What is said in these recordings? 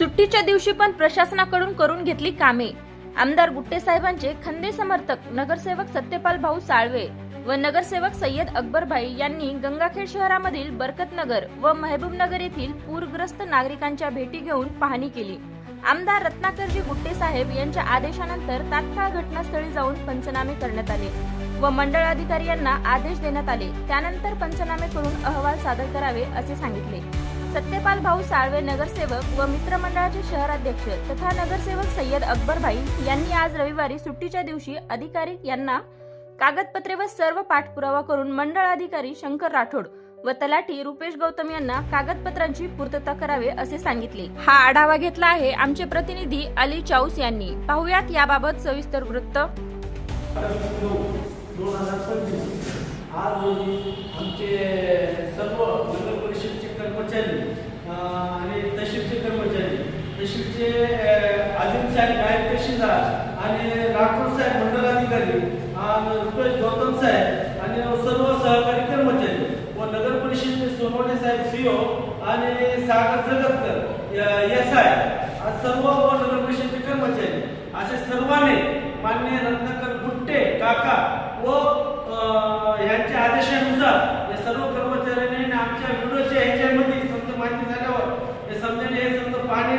सुट्टीच्या दिवशी पण प्रशासनाकडून करून घेतली कामे. आमदार गुट्टे साहेबांचे खंदे समर्थक नगरसेवक सत्यपाल भाऊ साळवे व नगरसेवक सय्यद अकबरभाई यांनी गंगाखेड शहरामधील बरकतनगर व महबूबनगर येथील पूरग्रस्त नागरिकांच्या भेटी घेऊन पाहणी केली. आमदार रत्नाकरजी गुट्टे साहेब यांच्या आदेशानंतर तात्काळ घटनास्थळी जाऊन पंचनामे करण्यात आले व मंडळ अधिकारी यांना आदेश देण्यात आले. त्यानंतर पंचनामे करून अहवाल सादर करावे असे सांगितले. सत्यपाल भाऊ साळवे नगरसेवक व मित्रमंडळाचे शहराध्यक्ष तथा नगरसेवक सय्यद अकबरभाई यांनी आज रविवारी सुट्टीच्या दिवशी अधिकारी यांना कागदपत्रे व सर्व पाठपुरावा करून मंडळ अधिकारी शंकर राठोड व तलाठी रुपेश गौतम यांना कागदपत्रांची पूर्तता करावे असे सांगितले. हा आढावा घेतला आहे आमचे प्रतिनिधी अली चाऊस यांनी. पाहुयात याबाबत सविस्तर वृत्त. आज आमचे सर्व नगर परिषदचे कर्मचारी अं, आणि तहसीलचे कर्मचारी तहसीलचे अं, आदिम साहेब नायब तहसीलदार आणि राठोड साहेब मंडलाधिकारी रुपेश गौतम साहेब आणि सर्व सहकारी कर्मचारी व नगर परिषदेचे सोनवणे साहेब सीओ आणि सागर जगतकर एस आय सर्व व नगर परिषदेचे कर्मचारी असे सर्वांनी मान्य रत्नाकर गुट्टे काका व अं, यांच्या आदेशानुसार या सर्व कर्मचाऱ्यांनी आणि आमच्या व्हिडिओच्या ह्याच्यामध्ये समजा माहिती झाल्यावर हे समजाने हे समजा पाणी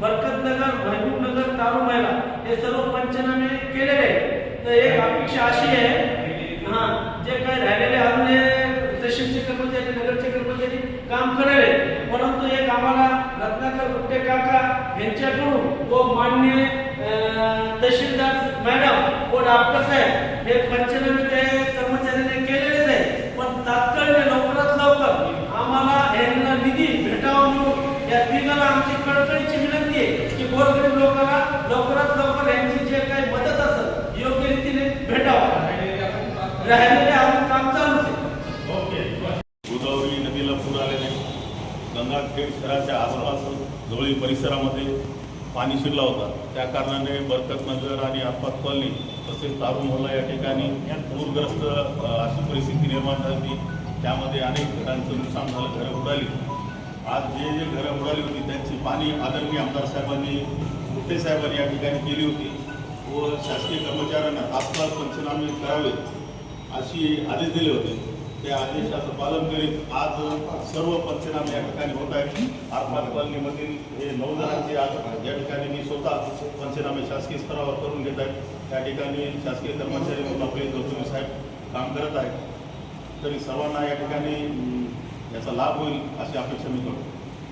बरकतनगर महबूबनगर चालू महिला हे सर्व पंचनामे केलेले आहे तर एक अपेक्षा अशी आहे हा जे काही राहिलेले आपले तहसीलचे कर्मचारी नगरचे कर्मचारी काम करेल परंतु एक आम्हाला रत्नाकर गुट्टे काका यांच्याकडून व मान्य तहसीलदार मॅडम व डॉक्टर साहेब हे पंचनामे ते कर्मचाऱ्यांनी केलेलेच आहे पण तात्काळ लवकरात लवकर आम्हाला यांना निधी भेटावा म्हणून या तिघाला आमची कळकळीची विनंती आहे की गोरगरीब लोकांना लवकरात लवकर यांची जे काही मदत असेल योग्य रीतीने भेटावं. राहिलेले अजून काम चालूच आहे. गोदावरी नदीला पूर आल्याने गंगाखेड शहराच्या आसपास जवळील परिसरामध्ये पाणी शिरला होता. त्या कारणाने बरकतनगर आणि आसपास कॉलनी तसेच तारू मोहल्ला या ठिकाणी पूरग्रस्त अशी परिस्थिती निर्माण झाली. त्यामध्ये अनेक घरांचं नुकसान झालं. घरं उडाली. आज जे जे घरं उडाली होती त्यांची पाणी आदरणीय आमदार साहेबांनी मुठे साहेबांनी या ठिकाणी केली होती. व शासकीय कर्मचाऱ्यांना तात्काळ पंचनामे करावे अशी आदेश दिले होते. त्या आदेशाचं पालन करीत आज सर्व पंचनामे या ठिकाणी होत आहेत. आत्मा कॉलनीमधील हे नऊ जणांचे आज या ठिकाणी मी स्वतः पंचनामे शासकीय स्तरावर करून घेत आहेत. त्या ठिकाणी शासकीय कर्मचारी म्हणून आपले गौतमी साहेब काम करत आहेत. तरी सर्वांना या ठिकाणी याचा लाभ होईल अशी अपेक्षा मी करतो.